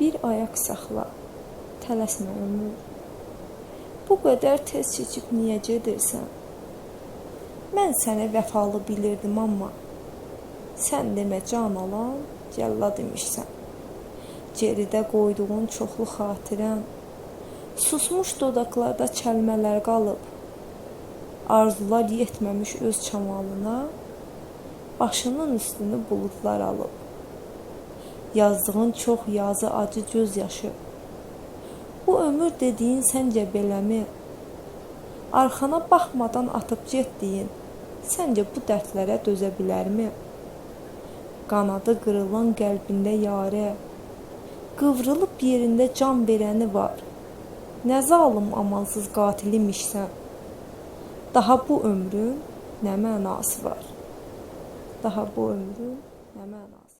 Bir ayaq saxla. Tələsmə ömür. Bu qədər tez keçib niyə gedirsən? Mən səni vəfalı bilirdim amma sən demə can alan cəllad imişsən. Geridə qoyduğun çoxlu xatirən susmuş dodaqlarda kəlmələr qalıb. Arzular yetməmiş öz çamalına başının üstünü buludlar alıb. Yazdığın çox yazı acı göz yaşı. Bu ömür dediyin səncə beləmi? Arxana baxmadan atıb getdiyin səncə bu dərdlərə dözə bilərmi? Qanadı qırılan qəlbində yarə, qıvrılıb yerində can verəni var. Nə zalım amansız qatil imişsən. Daha bu ömrün nə mənası var? Daha bu ömrün nə mənası?